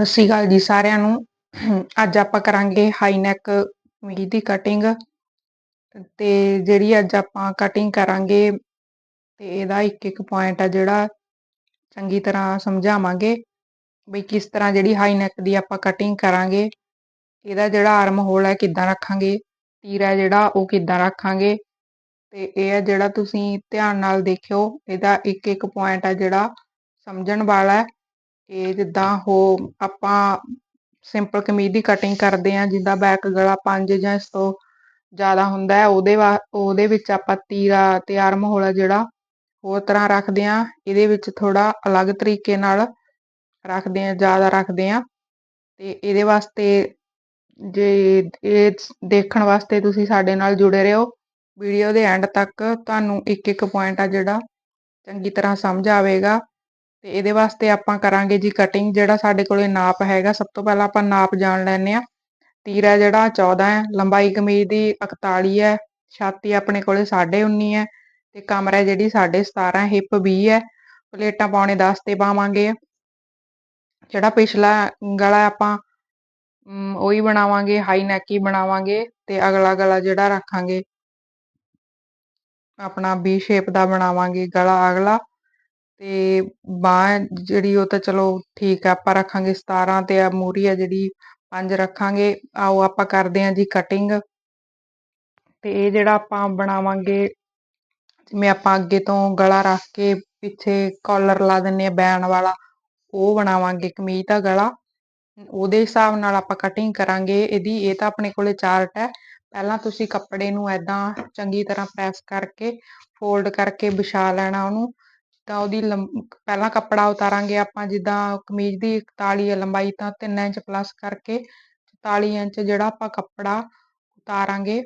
ਸਤਿ ਸ਼੍ਰੀ ਅਕਾਲ ਜੀ ਸਾਰਿਆਂ ਨੂੰ। ਅੱਜ ਆਪਾਂ ਕਰਾਂਗੇ ਹਾਈ ਨੈਕ ਕਮੀਜ਼ ਦੀ ਕਟਿੰਗ ਤੇ ਜਿਹੜੀ ਅੱਜ ਆਪਾਂ ਕਟਿੰਗ ਕਰਾਂਗੇ ਤੇ ਇਹਦਾ ਇੱਕ ਇੱਕ ਪੁਆਇੰਟ ਆ ਜਿਹੜਾ ਚੰਗੀ ਤਰ੍ਹਾਂ ਸਮਝਾਵਾਂਗੇ ਬਈ ਕਿਸ ਤਰ੍ਹਾਂ ਜਿਹੜੀ ਹਾਈ ਨੈਕ ਦੀ ਆਪਾਂ ਕਟਿੰਗ ਕਰਾਂਗੇ, ਇਹਦਾ ਜਿਹੜਾ ਆਰਮ ਹੋਲ ਹੈ ਕਿੱਦਾਂ ਰੱਖਾਂਗੇ, ਤੀਰ ਹੈ ਜਿਹੜਾ ਉਹ ਕਿੱਦਾਂ ਰੱਖਾਂਗੇ ਤੇ ਇਹ ਹੈ ਜਿਹੜਾ ਤੁਸੀਂ ਧਿਆਨ ਨਾਲ ਦੇਖਿਓ, ਇਹਦਾ ਇੱਕ ਇੱਕ ਪੁਆਇੰਟ ਆ ਜਿਹੜਾ ਸਮਝਣ ਵਾਲਾ ਹੈ। ਇਹ ਜਿੱਦਾਂ ਉਹ ਆਪਾਂ ਸਿੰਪਲ ਕਮੀਜ਼ ਦੀ ਕਟਿੰਗ ਕਰਦੇ ਆ ਜਿੱਦਾਂ ਬੈਕ ਗਲਾ 5 ਜਾਂ ਇਸ ਤੋਂ ਜ਼ਿਆਦਾ ਹੁੰਦਾ ਹੈ, ਉਹਦੇ ਉਹਦੇ ਵਿੱਚ ਆਪਾਂ ਤੀਰਾ ਤੇ ਆਰਮ ਹੋਲਾ ਜਿਹੜਾ, ਹੋਰ ਤਰ੍ਹਾਂ ਰੱਖਦੇ ਆ ਇਹਦੇ ਵਿੱਚ ਥੋੜਾ ਅਲੱਗ ਤਰੀਕੇ ਨਾਲ ਰੱਖਦੇ ਆ ਜ਼ਿਆਦਾ ਰੱਖਦੇ ਆ ਤੇ ਇਹਦੇ ਵਾਸਤੇ ਜੇ ਇਹ ਦੇਖਣ ਵਾਸਤੇ ਤੁਸੀਂ ਸਾਡੇ ਨਾਲ ਜੁੜੇ ਰਹੋ ਵੀਡੀਓ ਦੇ ਐਂਡ ਤੱਕ ਤੁਹਾਨੂੰ ਇੱਕ ਇੱਕ ਪੁਆਇੰਟ ਆ ਜਿਹੜਾ ਚੰਗੀ ਤਰ੍ਹਾਂ ਸਮਝ ਆਵੇਗਾ। ਤੇ ਇਹਦੇ ਵਾਸਤੇ ਆਪਾਂ ਕਰਾਂਗੇ ਜੀ ਕਟਿੰਗ ਜਿਹੜਾ ਸਾਡੇ ਕੋਲੇ ਨਾਪ ਹੈਗਾ, ਸਭ ਤੋਂ ਪਹਿਲਾਂ ਆਪਾਂ ਨਾਪ ਜਾਣ ਲੈਣੇ ਆ ਤੀਰਾ ਜਿਹੜਾ 14 ਹੈ, ਲੰਬਾਈ ਕਮੀਜ਼ ਦੀ 41 ਹੈ, ਛਾਤੀ ਆਪਣੇ ਕੋਲੇ 19.5 ਹੈ ਤੇ ਕਮਰ ਜਿਹੜੀ 17.5 ਹਿੱਪ 20 ਹੈ, ਪਲੇਟਾਂ ਪਾਉਣੇ 10 ਤੇ ਪਾਵਾਂਗੇ। ਜਿਹੜਾ ਪਿਛਲਾ ਗਲਾ ਆਪਾਂ ਉਹੀ ਬਣਾਵਾਂਗੇ ਹਾਈ ਨੈਕ ਹੀ ਬਣਾਵਾਂਗੇ ਤੇ ਅਗਲਾ ਗਲਾ ਜਿਹੜਾ ਰੱਖਾਂਗੇ, ਆਪਣਾ ਵੀ ਸ਼ੇਪ ਦਾ ਬਣਾਵਾਂਗੇ ਗਲਾ ਅਗਲਾ। ਤੇ ਬਾਹ ਜਿਹੜੀ ਉਹ ਤਾਂ ਚਲੋ ਠੀਕ ਆ, ਆਪਾਂ ਰੱਖਾਂਗੇ 17 ਤੇ ਆ ਮੂਰੀ ਆ ਜਿਹੜੀ 5 ਰੱਖਾਂਗੇ, ਆਓ ਆਪਾਂ ਕਰਦੇ ਆਂ ਜੀ ਕਟਿੰਗ ਤੇ ਇਹ ਜਿਹੜਾ ਆਪਾਂ ਬਣਾਵਾਂਗੇ, ਜਿਵੇਂ ਆਪਾਂ ਅੱਗੇ ਤੋਂ ਗਲਾ ਰੱਖ ਕੇ ਪਿੱਛੇ ਕਾਲਰ ਲਾ ਦਿੰਨੇ ਆ ਬੈਨ ਵਾਲਾ, ਉਹ ਬਣਾਵਾਂਗੇ ਕਮੀਜ਼ ਦਾ ਗਲਾ। ਉਹਦੇ ਹਿਸਾਬ ਨਾਲ ਆਪਾਂ ਕਟਿੰਗ ਕਰਾਂਗੇ, ਇਹਦੀ, ਇਹ ਤਾਂ ਆਪਣੇ ਕੋਲੇ ਚਾਰਟ ਹੈ। ਪਹਿਲਾਂ ਤੁਸੀਂ ਕੱਪੜੇ ਨੂੰ ਐਦਾਂ ਚੰਗੀ ਤਰ੍ਹਾਂ ਪ੍ਰੈਸ ਕਰਕੇ ਫੋਲਡ ਕਰਕੇ ਵਿਛਾ ਲੈਣਾ ਉਹਨੂੰ। ਤਾਂ ਉਹਦੀ ਪਹਿਲਾਂ ਕੱਪੜਾ ਉਤਾਰਾਂਗੇ ਆਪਾਂ, ਜਿੱਦਾਂ ਕਮੀਜ਼ ਦੀ 41 ਹੈ ਲੰਬਾਈ ਤਾਂ 3 ਇੰਚ ਪਲੱਸ ਕਰਕੇ 44 ਇੰਚ ਜਿਹੜਾ ਆਪਾਂ ਕੱਪੜਾ ਉਤਾਰਾਂਗੇ।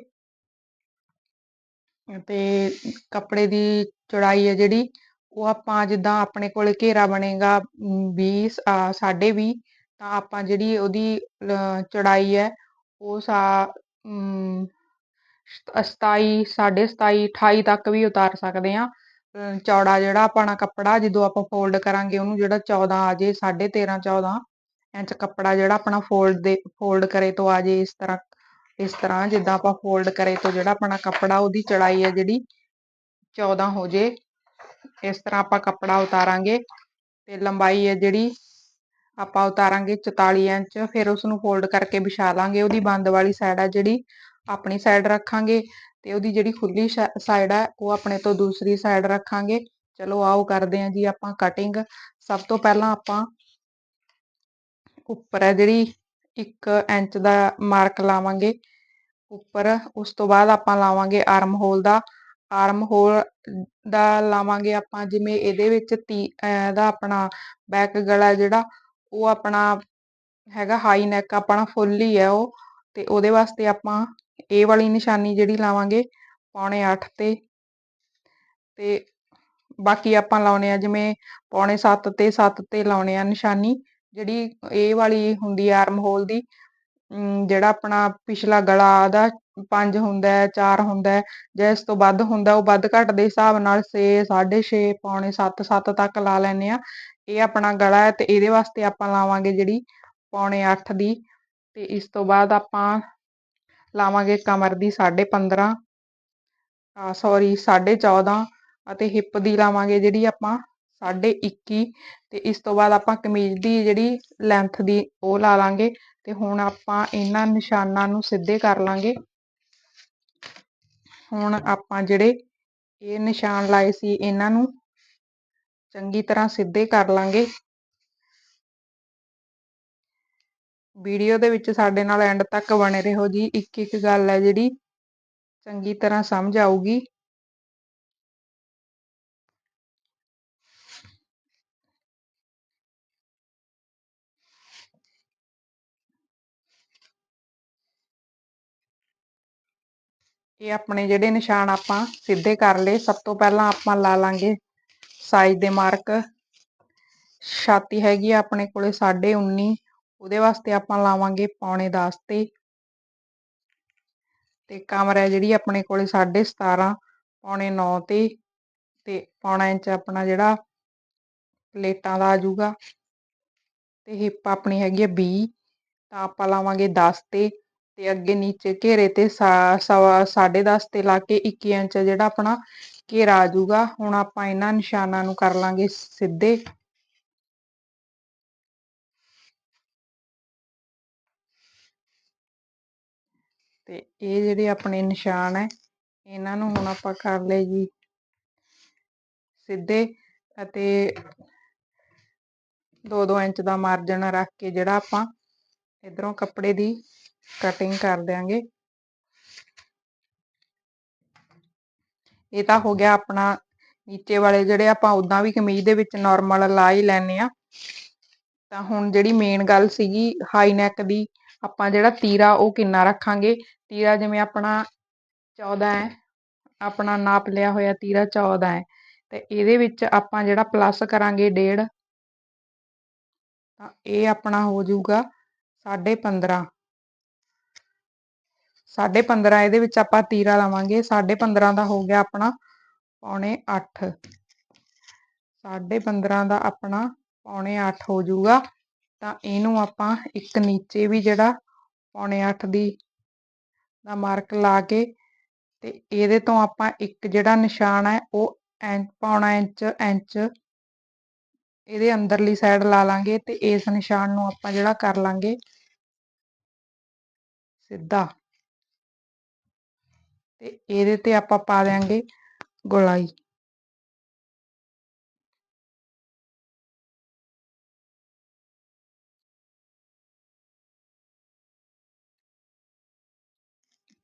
ਤੇ ਕੱਪੜੇ ਦੀ ਚੌੜਾਈ ਹੈ ਜਿਹੜੀ, ਉਹ ਆਪਾਂ ਜਿੱਦਾਂ ਆਪਣੇ ਕੋਲ ਘੇਰਾ ਬਣੇਗਾ 20 20 ਤਾਂ ਆਪਾਂ ਜਿਹੜੀ ਉਹਦੀ ਚੌੜਾਈ ਹੈ, ਉਹ ਸਾ 27 27 28 ਤੱਕ ਵੀ ਉਤਾਰ ਸਕਦੇ ਆ ਚੌੜਾ ਜਿਹੜਾ ਆਪਣਾ ਕੱਪੜਾ ਜਦੋਂ ਆਪਾਂ ਫੋਲਡ ਕਰਾਂਗੇ, ਉਹਨੂੰ ਜਿਹੜਾ 14 ਆ ਜੇ 13.5 14 ਇੰਚ ਕੱਪੜਾ ਜਿਹੜਾ ਆਪਣਾ ਫੋਲਡ ਦੇ ਫੋਲਡ ਕਰੇ ਤੋਂ ਆ ਜੇ ਇਸ ਤਰ੍ਹਾਂ ਇਸ ਤਰ੍ਹਾਂ ਜਿੱਦਾਂ ਆਪਾਂ ਫੋਲਡ ਕਰੇ ਤੋਂ ਜਿਹੜਾ ਆਪਣਾ ਕੱਪੜਾ, ਉਹਦੀ ਚੜਾਈ ਹੈ ਜਿਹੜੀ 14 ਹੋ ਜੇ ਇਸ ਤਰ੍ਹਾਂ ਆਪਾਂ ਕੱਪੜਾ ਉਤਾਰਾਂਗੇ ਤੇ ਲੰਬਾਈ ਹੈ ਜਿਹੜੀ ਆਪਾਂ ਉਤਾਰਾਂਗੇ 44 ਇੰਚ, ਫਿਰ ਉਸ ਨੂੰ ਫੋਲਡ ਕਰਕੇ ਵਿਛਾ ਲਾਂਗੇ ਉਹਦੀ ਬੰਦ ਵਾਲੀ ਸਾਈਡ ਆ ਜਿਹੜੀ ਆਪਣੀ ਸਾਈਡ ਰੱਖਾਂਗੇ ਤੇ ਉਹਦੀ ਜਿਹੜੀ ਖੁੱਲੀ ਸਾਈਡ ਆ, ਉਹ ਆਪਣੇ ਤੋਂ ਦੂਸਰੀ ਸਾਈਡ ਰੱਖਾਂਗੇ। ਚਲੋ ਆਓ ਕਰਦੇ ਹਾਂ ਜੀ ਆਪਾਂ ਕਟਿੰਗ ਸਭ ਤੋਂ ਪਹਿਲਾਂ ਆਪਾਂ ਉੱਪਰ ਹੈ ਜਿਹੜੀ 1 ਇੰਚ ਦਾ ਮਾਰਕ ਲਾਵਾਂਗੇ। ਉੱਪਰ, ਉਸ ਤੋਂ ਬਾਅਦ ਆਪਾਂ ਲਾਵਾਂਗੇ ਆਰਮ ਹੋਲ ਦਾ। ਆਰਮ ਹੋਲ ਦਾ ਲਾਵਾਂਗੇ ਆਪਾਂ ਜਿਵੇਂ ਇਹਦੇ ਵਿੱਚ ਤੀ, ਇਹਦਾ ਆਪਣਾ ਬੈਕ ਗਲਾ ਜਿਹੜਾ, ਉਹ ਆਪਣਾ ਹੈਗਾ ਹਾਈ ਨੈਕ ਆਪਣਾ ਫੁੱਲ ਹੀ ਹੈ ਉਹ। ਤੇ ਉਹਦੇ ਵਾਸਤੇ ਆਪਾਂ ਇਹ ਵਾਲੀ ਨਿਸ਼ਾਨੀ ਜਿਹੜੀ ਲਾਵਾਂਗੇ ਪੌਣੇ 8 ਤੇ। ਤੇ ਬਾਕੀ ਆਪਾਂ ਲਾਉਣੇ ਆ ਜਿਵੇਂ ਪੌਣੇ 7 ਤੇ 7 ਤੇ ਲਾਉਣੇ ਆ ਨਿਸ਼ਾਨੀ, ਜਿਹੜੀ ਇਹ ਵਾਲੀ ਹੁੰਦੀ ਆ ਆਰਮ ਹੋਲ ਦੀ ਜਿਹੜਾ ਆਪਣਾ ਪਿਛਲਾ ਗਲਾ ਦਾ 5 ਹੁੰਦਾ 4 ਹੁੰਦਾ ਜਾਂ ਇਸ ਤੋਂ ਵੱਧ ਹੁੰਦਾ ਉਹ ਵੱਧ ਘੱਟ ਦੇ ਹਿਸਾਬ ਨਾਲ 6 6.5 ਪੌਣੇ 7 7 ਤੱਕ ਲਾ ਲੈਨੇ ਆ। ਇਹ ਆਪਣਾ ਗਲਾ ਹੈ ਤੇ ਇਹਦੇ ਵਾਸਤੇ ਆਪਾਂ ਲਾਵਾਂਗੇ ਜਿਹੜੀ ਪੌਣੇ 8 ਦੀ। ਤੇ ਇਸ ਤੋਂ ਬਾਅਦ ਆਪਾਂ ਲਾਵਾਂਗੇ ਕਮਰ ਦੀ 15.5 ਆ ਸੌਰੀ 14.5 ਅਤੇ ਹਿੱਪ ਦੀ ਲਾਵਾਂਗੇ ਜਿਹੜੀ ਆਪਾਂ 21 ਤੇ ਇਸ ਤੋਂ ਬਾਅਦ ਆਪਾਂ ਕਮੀਜ਼ ਦੀ ਜਿਹੜੀ ਲੈਂਥ ਦੀ ਉਹ ਲਾ ਲਾਂਗੇ ਤੇ ਹੁਣ ਆਪਾਂ ਇਹਨਾਂ ਨਿਸ਼ਾਨਾਂ ਨੂੰ ਸਿੱਧੇ ਕਰ ਲਾਂਗੇ। ਹੁਣ ਆਪਾਂ ਜਿਹੜੇ ਇਹ ਨਿਸ਼ਾਨ ਲਾਏ ਸੀ ਇਹਨਾਂ ਨੂੰ ਚੰਗੀ ਤਰ੍ਹਾਂ ਸਿੱਧੇ ਕਰ ਲਾਂਗੇ। ਵੀਡੀਓ ਦੇ ਵਿੱਚ ਸਾਡੇ ਨਾਲ ਐਂਡ ਤੱਕ ਬਣੇ ਰਹੋ ਜੀ। ਇੱਕ ਇੱਕ ਗੱਲ ਹੈ ਜਿਹੜੀ ਚੰਗੀ ਤਰ੍ਹਾਂ ਸਮਝ ਆਊਗੀ। ਇਹ ਆਪਣੇ ਜਿਹੜੇ ਨਿਸ਼ਾਨ ਆਪਾਂ ਸਿੱਧੇ ਕਰ ਲਏ, ਸਭ ਤੋਂ ਪਹਿਲਾਂ ਆਪਾਂ ਲਾ ਲਾਂਗੇ ਸਾਈਜ਼ ਦੇ ਮਾਰਕ ਛਾਤੀ ਹੈਗੀ ਆ ਆਪਣੇ ਕੋਲੇ 19.5 ਉਹਦੇ ਵਾਸਤੇ ਆਪਾਂ ਲਾਵਾਂਗੇ ਪੌਣੇ 10 ਤੇ। ਤੇ ਕਮਰ ਹੈ ਜਿਹੜੀ ਆਪਣੇ ਕੋਲੇ 17.5 ਪੌਣੇ 9 ਤੇ। ਤੇ ਪੌਣਾ ਇੰਚ ਆਪਣਾ ਜਿਹੜਾ ਪਲੇਟਾਂ ਦਾ ਆ ਜਾਊਗਾ। ਤੇ ਹਿੱਪ ਆਪਣੀ ਹੈਗੀ ਆ 20 ਤਾਂ ਆਪਾਂ ਲਾਵਾਂਗੇ 10 ਤੇ। ਤੇ ਅੱਗੇ ਨੀਚੇ ਘੇਰੇ ਤੇ ਸਵਾ 10.5 ਤੇ ਲਾ ਕੇ 21 ਇੰਚ ਜਿਹੜਾ ਆਪਣਾ ਘੇਰਾ ਆ ਜਾਊਗਾ। ਹੁਣ ਆਪਾਂ ਇਹਨਾਂ ਨਿਸ਼ਾਨਾਂ ਨੂੰ ਕਰ ਲਾਂਗੇ ਸਿੱਧੇ। ਤੇ ਇਹ ਜਿਹੜੇ ਆਪਣੇ ਨਿਸ਼ਾਨ ਹੈ ਇਹਨਾਂ ਨੂੰ ਹੁਣ ਆਪਾਂ ਕਰ ਲਏ ਜੀ ਸਿੱਧੇ ਅਤੇ 2-2 ਇੰਚ ਦਾ ਮਾਰਜਨ ਰੱਖ ਕੇ ਜਿਹੜਾ ਆਪਾਂ ਇਧਰੋਂ ਕੱਪੜੇ ਦੀ ਕਟਿੰਗ ਕਰ ਦਿਆਂਗੇ। ਇਹ ਤਾਂ ਹੋ ਗਿਆ ਆਪਣਾ ਨੀਚੇ ਵਾਲੇ ਜਿਹੜੇ ਆਪਾਂ ਉਦਾਂ ਵੀ ਕਮੀਜ਼ ਦੇ ਵਿੱਚ ਨਾਰਮਲ ਲਾ ਹੀ ਲੈਨੇ ਆ ਤਾਂ ਹੁਣ ਜਿਹੜੀ ਮੇਨ ਗੱਲ ਸੀਗੀ ਹਾਈ ਨੈਕ ਦੀ, ਆਪਾਂ ਜਿਹੜਾ ਤੀਰਾ ਉਹ ਕਿੰਨਾ ਰੱਖਾਂਗੇ? ਤੀਰਾ ਜਿਵੇਂ ਆਪਣਾ 14 ਹੈ, ਆਪਣਾ ਨਾਪ ਲਿਆ ਹੋਇਆ ਤੀਰਾ 14 ਹੈ, ਤੇ ਇਹਦੇ ਵਿੱਚ ਆਪਾਂ ਜਿਹੜਾ ਪਲੱਸ ਕਰਾਂਗੇ ਡੇਢ, ਤਾਂ ਇਹ ਆਪਣਾ ਹੋ ਜਾਊਗਾ 15.5 15.5 ਇਹਦੇ ਵਿੱਚ ਆਪਾਂ ਤੀਰਾ ਲਾਵਾਂਗੇ 15.5 ਦਾ ਹੋ ਗਿਆ ਆਪਣਾ ਪੌਣੇ 8 15.5 ਦਾ ਆਪਣਾ ਪੌਣੇ 8 ਹੋ ਜਾਊਗਾ, ਤਾਂ ਇਹਨੂੰ ਆਪਾਂ ਇੱਕ ਨੀਚੇ ਵੀ ਜਿਹੜਾ ਪੌਣੇ 8 ਦੀ ਦਾ ਮਾਰਕ ਲਾ ਕੇ ਤੇ ਇਹਦੇ ਤੋਂ ਆਪਾਂ ਇੱਕ ਜਿਹੜਾ ਨਿਸ਼ਾਨ ਹੈ, ਉਹ ਪੌਣਾ ਇੰਚ ਇੰਚ ਇਹਦੇ ਅੰਦਰਲੀ ਸਾਈਡ ਲਾ ਲਾਂਗੇ ਤੇ ਇਸ ਨਿਸ਼ਾਨ ਨੂੰ ਆਪਾਂ ਜਿਹੜਾ ਕਰ ਲਾਂਗੇ ਸਿੱਧਾ। ਤੇ ਇਹਦੇ ਤੇ ਆਪਾਂ ਪਾ ਦਿਆਂਗੇ ਗੋਲਾਈ।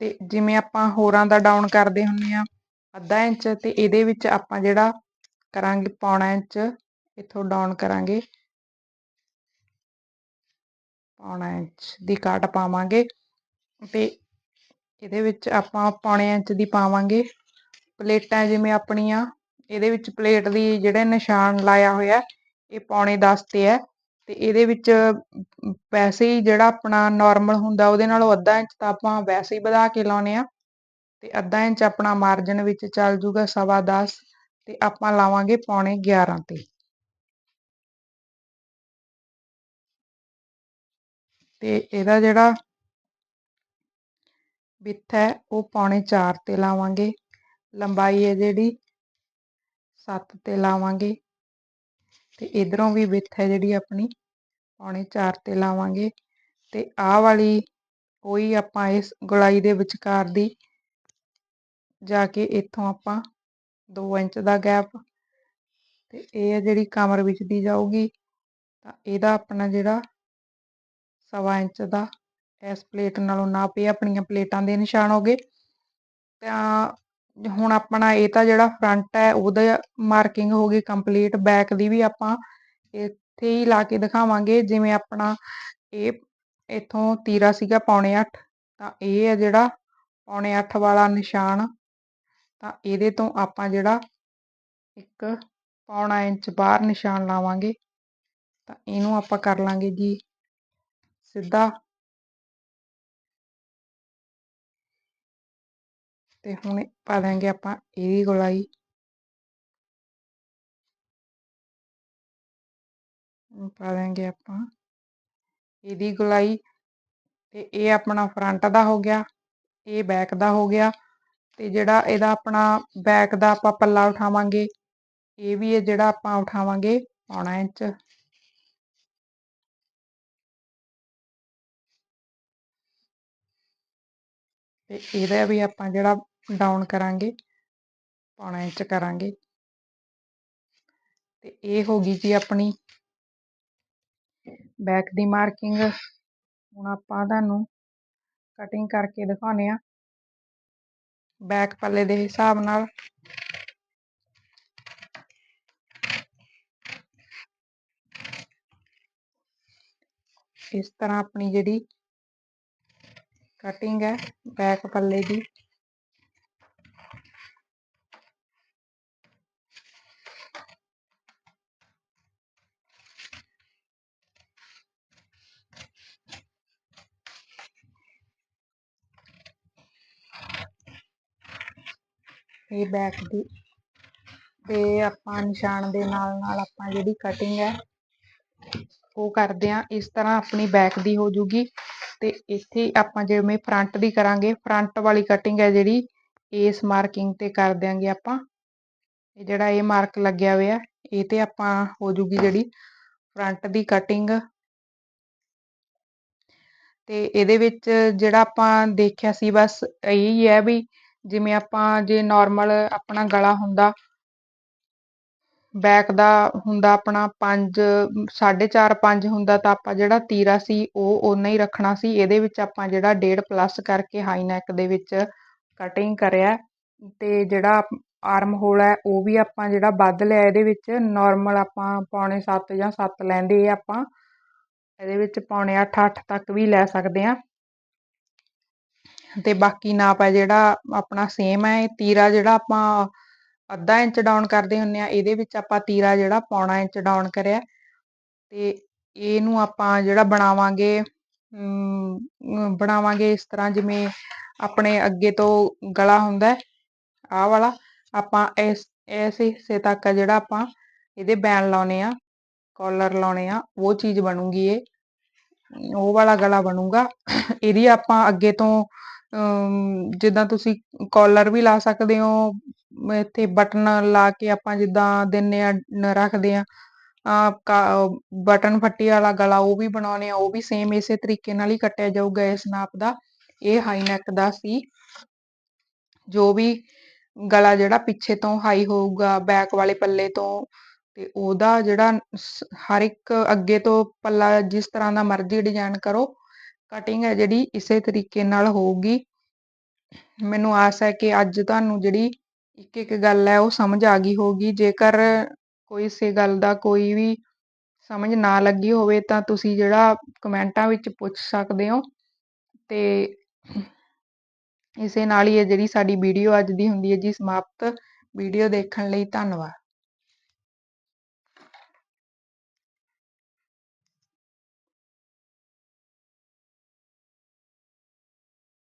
ਤੇ ਜਿਵੇਂ ਆਪਾਂ ਹੋਰਾਂ ਦਾ ਡਾਊਨ ਕਰਦੇ ਹੁੰਨੇ ਆ, ਅੱਧਾ ਇੰਚ ਤੇ ਇਹਦੇ ਵਿੱਚ ਆਪਾਂ ਜਿਹੜਾ ਕਰਾਂਗੇ, ਪੌਣਾ ਇੰਚ, ਇੱਥੋਂ ਡਾਊਨ ਕਰਾਂਗੇ। ਪੌਣਾ ਇੰਚ ਦੀ ਕਾਟ ਪਾਵਾਂਗੇ ਤੇ ਇਹਦੇ ਵਿੱਚ ਆਪਾਂ ਪੌਣੇ ਇੰਚ ਦੀ ਪਾਵਾਂਗੇ। ਪਲੇਟਾਂ ਜਿਵੇਂ ਆਪਣੀਆਂ, ਇਹਦੇ ਵਿੱਚ ਪਲੇਟ ਦੀ ਜਿਹੜੇ ਨਿਸ਼ਾਨ ਲਾਇਆ ਹੋਇਆ, ਇਹ ਪੌਣੇ 10 ਤੇ ਹੈ। ਤੇ ਇਹਦੇ ਵਿੱਚ ਵੈਸੇ ਹੀ ਜਿਹੜਾ ਆਪਣਾ ਨਾਰਮਲ ਹੁੰਦਾ, ਉਹਦੇ ਨਾਲੋਂ ਅੱਧਾ ਇੰਚ ਤਾਂ ਆਪਾਂ ਵੈਸੇ ਹੀ ਵਧਾ ਕੇ ਲਾਉਨੇ ਆ ਤੇ ਅੱਧਾ ਇੰਚ ਆਪਣਾ ਮਾਰਜਨ ਵਿੱਚ ਚੱਲ ਜੂਗਾ ਸਵਾ 10 ਤੇ ਆਪਾਂ ਲਾਵਾਂਗੇ ਪੌਣੇ 11 ਤੇ। ਤੇ ਇਹਦਾ ਜਿਹੜਾ ਵਿੱਥ ਹੈ, ਉਹ ਪੌਣੇ 4 ਤੇ ਲਾਵਾਂਗੇ। ਲੰਬਾਈ ਹੈ ਜਿਹੜੀ 7 ਤੇ ਲਾਵਾਂਗੇ। ਤੇ ਇਧਰੋਂ ਵੀ ਵਿੱਥ ਹੈ ਜਿਹੜੀ ਆਪਣੀ ਪੌਣੇ 4 ਤੇ ਲਾਵਾਂਗੇ। ਤੇ ਆਹ ਵਾਲੀ ਕੋਈ ਆਪਾਂ ਇਸ ਗੁਲਾਈ ਦੇ ਵਿਚਕਾਰ ਦੀ ਜਾ ਕੇ ਇੱਥੋਂ ਆਪਾਂ 2 ਇੰਚ ਦਾ ਗੈਪ ਤੇ ਇਹ ਹੈ ਜਿਹੜੀ ਕਮਰ ਵਿੱਚ ਦੀ ਜਾਊਗੀ, ਤਾਂ ਇਹਦਾ ਆਪਣਾ ਜਿਹੜਾ ਸਵਾ ਇੰਚ ਦਾ ਇਸ ਪਲੇਟ ਨਾਲੋਂ ਨਾਪ ਇਹ ਆਪਣੀਆਂ ਪਲੇਟਾਂ ਦੇ ਨਿਸ਼ਾਨ ਹੋ ਗਏ। ਤਾਂ ਹੁਣ ਆਪਣਾ ਇਹ ਤਾਂ ਜਿਹੜਾ ਫਰੰਟ ਹੈ, ਉਹਦਾ ਮਾਰਕਿੰਗ ਹੋ ਗਈ ਕੰਪਲੀਟ ਬੈਕ ਦੀ ਵੀ ਆਪਾਂ ਇੱਥੇ ਹੀ ਲਾ ਕੇ ਦਿਖਾਵਾਂਗੇ, ਜਿਵੇਂ ਆਪਣਾ ਇਹ ਇੱਥੋਂ ਤੀਰਾ ਸੀਗਾ ਪੌਣੇ 8 ਤਾਂ ਇਹ ਹੈ ਜਿਹੜਾ ਪੌਣੇ 8 ਵਾਲਾ ਨਿਸ਼ਾਨ। ਤਾਂ ਇਹਦੇ ਤੋਂ ਆਪਾਂ ਜਿਹੜਾ ਇੱਕ ਪੌਣਾ ਇੰਚ ਬਾਹਰ ਨਿਸ਼ਾਨ ਲਾਵਾਂਗੇ। ਤਾਂ ਇਹਨੂੰ ਆਪਾਂ ਕਰ ਲਾਂਗੇ ਜੀ ਸਿੱਧਾ। ਤੇ ਹੁਣ ਪਾ ਦਾਂਗੇ ਆਪਾਂ ਇਹਦੀ ਗੋਲਾਈ। ਪਾ ਦਾਂਗੇ ਆਪਾਂ ਇਹਦੀ ਗੋਲਾਈ ਤੇ ਇਹ ਆਪਣਾ ਫਰੰਟ ਦਾ ਹੋ ਗਿਆ, ਇਹ ਬੈਕ ਦਾ ਹੋ ਗਿਆ ਤੇ ਜਿਹੜਾ ਇਹਦਾ ਆਪਣਾ ਬੈਕ ਦਾ ਆਪਾਂ ਪੱਲਾ ਉਠਾਵਾਂਗੇ, ਇਹ ਵੀ ਹੈ ਜਿਹੜਾ ਆਪਾਂ ਉਠਾਵਾਂਗੇ ਪੌਣਾ ਇੰਚ। ਤੇ ਇਹਦਾ ਵੀ ਆਪਾਂ ਜਿਹੜਾ ਡਾਊਨ ਕਰਾਂਗੇ ਪੌਣਾ ਇੰਚ ਕਰਾਂਗੇ। ਤੇ ਇਹ ਹੋ ਗਈ ਜੀ ਆਪਣੀ ਬੈਕ ਦੀ ਮਾਰਕਿੰਗ ਹੁਣ ਆਪਾਂ ਤੁਹਾਨੂੰ ਕਟਿੰਗ ਕਰਕੇ ਦਿਖਾਉਨੇ ਆ ਬੈਕ ਪੱਲੇ ਦੇ ਹਿਸਾਬ ਨਾਲ। ਇਸ ਤਰ੍ਹਾਂ ਆਪਣੀ ਜਿਹੜੀ ਕਟਿੰਗ ਹੈ ਬੈਕ ਪੱਲੇ ਦੀ। ਇਹ ਬੈਕ ਦੀ ਤੇ ਆਪਾਂ ਨਿਸ਼ਾਨ ਦੇ ਨਾਲ ਨਾਲ ਆਪਾਂ ਜਿਹੜੀ ਕਟਿੰਗ ਹੈ, ਉਹ ਕਰਦੇ ਆ ਇਸ ਤਰ੍ਹਾਂ ਆਪਣੀ ਬੈਕ ਦੀ ਹੋ ਜੂਗੀ ਤੇ ਇੱਥੇ ਆਪਾਂ ਜਿਵੇਂ ਫਰੰਟ ਦੀ ਕਰਾਂਗੇ ਫਰੰਟ ਵਾਲੀ ਕਟਿੰਗ ਹੈ ਜਿਹੜੀ, ਇਸ ਮਾਰਕਿੰਗ ਤੇ ਕਰ ਦਿਆਂਗੇ ਆਪਾਂ। ਇਹ ਜਿਹੜਾ ਇਹ ਮਾਰਕ ਲੱਗਿਆ ਹੋਇਆ, ਇਹ ਤੇ ਆਪਾਂ ਹੋ ਜੂਗੀ ਜਿਹੜੀ ਫਰੰਟ ਦੀ ਕਟਿੰਗ ਤੇ ਇਹਦੇ ਵਿੱਚ ਜਿਹੜਾ ਆਪਾਂ ਦੇਖਿਆ ਸੀ, ਬਸ ਇਹੀ ਹੈ ਵੀ ਜਿਵੇਂ ਆਪਾਂ ਜੇ ਨੋਰਮਲ ਆਪਣਾ ਗਲਾ ਹੁੰਦਾ ਬੈਕ ਦਾ ਹੁੰਦਾ ਆਪਣਾ 5 4.5 5 ਹੁੰਦਾ ਤਾਂ ਆਪਾਂ ਜਿਹੜਾ ਤੀਰਾ ਸੀ ਉਹ ਓਨਾ ਹੀ ਰੱਖਣਾ ਸੀ। ਇਹਦੇ ਵਿੱਚ ਆਪਾਂ ਜਿਹੜਾ ਡੇਢ ਪਲੱਸ ਕਰਕੇ ਹਾਈ ਨੈਕ ਦੇ ਵਿੱਚ ਕਟਿੰਗ ਕਰਿਆ। ਤੇ ਜਿਹੜਾ ਆਰਮ ਹੋਲ ਹੈ, ਉਹ ਵੀ ਆਪਾਂ ਜਿਹੜਾ ਵੱਧ ਲਿਆ, ਇਹਦੇ ਵਿੱਚ ਨਾਰਮਲ ਆਪਾਂ ਪੌਣੇ 7 ਜਾਂ 7 ਲੈਂਦੇ ਆਪਾਂ। ਇਹਦੇ ਵਿੱਚ ਪੌਣੇ 8 8 ਤੱਕ ਵੀ ਲੈ ਸਕਦੇ ਆ ਤੇ ਬਾਕੀ ਨਾਪ ਹੈ ਜਿਹੜਾ ਆਪਣਾ ਸੇਮ ਹੈ, ਇਹ ਤੀਰਾ ਜਿਹੜਾ ਆਪਾਂ ਅੱਧਾ ਇੰਚ ਡਾਊਨ ਕਰਦੇ ਹੁੰਨੇ ਆ, ਇਹਦੇ ਵਿੱਚ ਆਪਾਂ ਤੀਰਾ ਜਿਹੜਾ ਪੌਣਾ ਇੰਚ ਡਾਊਨ ਕਰਿਆ। ਤੇ ਇਹਨੂੰ ਆਪਾਂ ਜਿਹੜਾ ਬਣਾਵਾਂਗੇ ਬਣਾਵਾਂਗੇ ਇਸ ਤਰ੍ਹਾਂ ਜਿਵੇਂ ਆਪਣੇ ਅੱਗੇ ਤੋਂ ਗਲਾ ਹੁੰਦਾ ਆਹ ਵਾਲਾ, ਆਪਾਂ ਇਸ ਇਸ ਹਿੱਸੇ ਤੱਕ ਜਿਹੜਾ ਆਪਾਂ ਇਹਦੇ ਬੈਨ ਲਾਉਨੇ ਆ ਕਾਲਰ ਲਾਉਣੇ ਆ, ਉਹ ਚੀਜ਼ ਬਣੂਗੀ ਇਹ, ਉਹ ਵਾਲਾ ਗਲਾ ਬਣੂਗਾ। ਇਹਦੀ ਆਪਾਂ ਅੱਗੇ ਤੋਂ ਜਿੱਦਾਂ ਤੁਸੀਂ ਕਾਲਰ ਵੀ ਲਾ ਸਕਦੇ ਹੋ ਇੱਥੇ ਬਟਨ ਲਾ ਕੇ ਆਪਾਂ ਜਿੱਦਾਂ ਦਿੰਨੇ ਆ ਰੱਖਦੇ ਆ। ਬਟਨ ਫੱਟੀ ਵਾਲਾ ਗਲਾ ਉਹ ਵੀ ਬਣਾਉਣੇ ਆ, ਉਹ ਵੀ ਸੇਮ ਇਸੇ ਤਰੀਕੇ ਨਾਲ ਹੀ ਕੱਟਿਆ ਜਾਊਗਾ ਇਸ ਨਾਪ ਦਾ। ਇਹ ਹਾਈ ਨੈਕ ਦਾ ਸੀ। ਜੋ ਵੀ ਗਲਾ ਜਿਹੜਾ ਪਿੱਛੇ ਤੋਂ ਹਾਈ ਹੋਊਗਾ ਬੈਕ ਵਾਲੇ ਪੱਲੇ ਤੋਂ, ਤੇ ਉਹਦਾ ਜਿਹੜਾ ਹਰ ਇੱਕ ਅੱਗੇ ਤੋਂ ਪੱਲਾ ਜਿਸ ਤਰ੍ਹਾਂ ਦਾ ਮਰਜ਼ੀ ਡਿਜ਼ਾਈਨ ਕਰੋ ਕਟਿੰਗ ਹੈ ਜਿਹੜੀ ਇਸੇ ਤਰੀਕੇ ਨਾਲ ਹੋਊਗੀ। ਮੈਨੂੰ ਆਸ ਹੈ ਕਿ ਅੱਜ ਤੁਹਾਨੂੰ ਜਿਹੜੀ ਇੱਕ ਇੱਕ ਗੱਲ ਹੈ ਉਹ ਸਮਝ ਆ ਗਈ ਹੋਊਗੀ। ਜੇਕਰ ਕੋਈ ਇਸੇ ਗੱਲ ਦਾ ਕੋਈ ਵੀ ਸਮਝ ਨਾ ਲੱਗੀ ਹੋਵੇ ਤਾਂ ਤੁਸੀਂ ਜਿਹੜਾ ਕਮੈਂਟਾਂ ਵਿੱਚ ਪੁੱਛ ਸਕਦੇ ਹੋ। ਤੇ ਇਸੇ ਨਾਲ ਹੀ ਇਹ ਜਿਹੜੀ ਸਾਡੀ ਵੀਡੀਓ ਅੱਜ ਦੀ ਹੁੰਦੀ ਹੈ ਜੀ, ਸਮਾਪਤ। ਵੀਡੀਓ ਦੇਖਣ ਲਈ ਧੰਨਵਾਦ।